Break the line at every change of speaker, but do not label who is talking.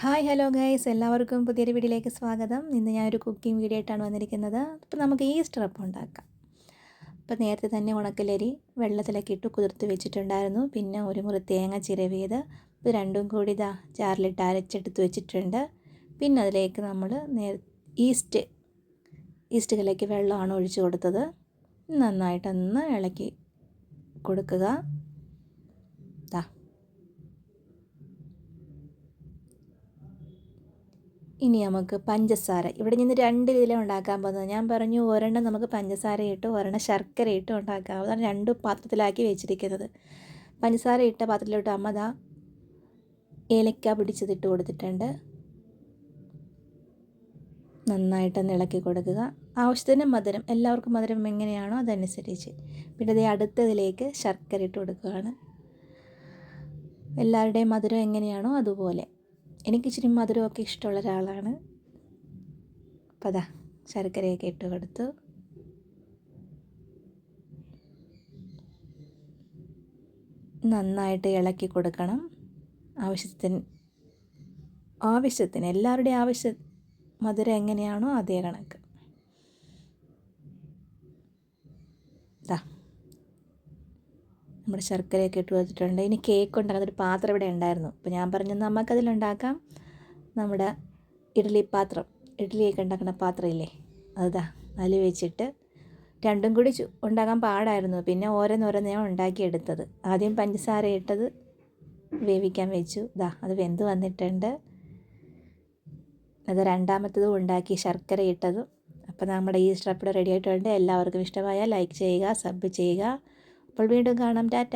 Hi hello guys എല്ലാവർക്കും പുതിയൊരു വീഡിയോയിലേക്ക് സ്വാഗതം. ഇന്ന് ഞാനൊരു കുക്കിംഗ് വീഡിയോ ആയിട്ടാണ് വന്നിരിക്കുന്നത്. അപ്പോൾ നമുക്ക് ഈസ്റ്റർ അപ്പം ഉണ്ടാക്കാം. അപ്പോൾ നേരത്തെ തന്നെ ഉണക്കലരി വെള്ളത്തിലൊക്കെ ഇട്ട് കുതിർത്ത് വെച്ചിട്ടുണ്ടായിരുന്നു. പിന്നെ ഒരു മുറി തേങ്ങ ചിരവിയത്. ഇത് രണ്ടും കൂടി ഇതാ ചാറിലിട്ട് അരച്ചെടുത്ത് വെച്ചിട്ടുണ്ട്. പിന്നെ അതിലേക്ക് നമ്മൾ നേ ഈസ്റ്റ് ഈസ്റ്റ് കലയ്ക്ക് വെള്ളമാണ് ഒഴിച്ചു കൊടുത്തത്. നന്നായിട്ടൊന്ന് ഇളക്കി കൊടുക്കുക. ദാ. ഇനി നമുക്ക് പഞ്ചസാര. ഇവിടെ നിന്ന് രണ്ട് രീതിയിലാണ് ഉണ്ടാക്കാൻ പോകുന്നത്. ഞാൻ പറഞ്ഞു ഒരെണ്ണം നമുക്ക് പഞ്ചസാര ഇട്ട് ഒരെണ്ണം ശർക്കര ഇട്ട് ഉണ്ടാക്കാം. അതാണ് രണ്ട് പാത്രത്തിലാക്കി വെച്ചിരിക്കുന്നത്. പഞ്ചസാര ഇട്ട പാത്രത്തിലോട്ട് അമ്മത ഏലക്ക പിടിച്ചതിട്ട് കൊടുത്തിട്ടുണ്ട്. നന്നായിട്ടൊന്ന് ഇളക്കി കൊടുക്കുക. ആവശ്യത്തിന് മധുരം എല്ലാവർക്കും മധുരം എങ്ങനെയാണോ അതനുസരിച്ച്. പിന്നെ അതേ അടുത്തതിലേക്ക് ശർക്കര ഇട്ട് കൊടുക്കുകയാണ്. എല്ലാവരുടെയും മധുരം എങ്ങനെയാണോ അതുപോലെ. എനിക്ക് ഇച്ചിരി മധുരമൊക്കെ ഇഷ്ടമുള്ള ഒരാളാണ്. അപ്പം അതാ ശർക്കരയൊക്കെ ഇട്ട് കൊടുത്തു. നന്നായിട്ട് ഇളക്കി കൊടുക്കണം. ആവശ്യത്തിന് ആവശ്യത്തിന് എല്ലാവരുടെയും ആവശ്യ മധുരം എങ്ങനെയാണോ അതേ കണക്ക്. ഇതാ നമ്മുടെ ശർക്കരയൊക്കെ ഇട്ട് വെച്ചിട്ടുണ്ട്. ഇനി കേക്ക് ഉണ്ടാക്കുന്ന ഒരു പാത്രം ഇവിടെ ഉണ്ടായിരുന്നു. അപ്പോൾ ഞാൻ പറഞ്ഞു നമുക്കതിലുണ്ടാക്കാം നമ്മുടെ ഇഡ്ഡലി പാത്രം ഇഡ്ഡലിയൊക്കെ ഉണ്ടാക്കുന്ന പാത്രം ഇല്ലേ? അതാ അതിൽ വെച്ചിട്ട് രണ്ടും കൂടി ഉണ്ടാക്കാൻ പാടായിരുന്നു. പിന്നെ ഓരോന്നോരോന്ന് ഞാൻ ഉണ്ടാക്കിയെടുത്തത്. ആദ്യം പഞ്ചസാര ഇട്ടത് വേവിക്കാൻ വെച്ചു. ഇതാ അത് വെന്ത് വന്നിട്ടുണ്ട്. അത് രണ്ടാമത്തതും ഉണ്ടാക്കി ശർക്കര ഇട്ടതും. അപ്പോൾ നമ്മുടെ ഈ സ്റ്റെപ്പ് റെഡി ആയിട്ടുണ്ട്. എല്ലാവർക്കും ഇഷ്ടമായാൽ ലൈക്ക് ചെയ്യുക സബ് ചെയ്യുക. അപ്പോൾ വീണ്ടും കാണാം. ടാറ്റ.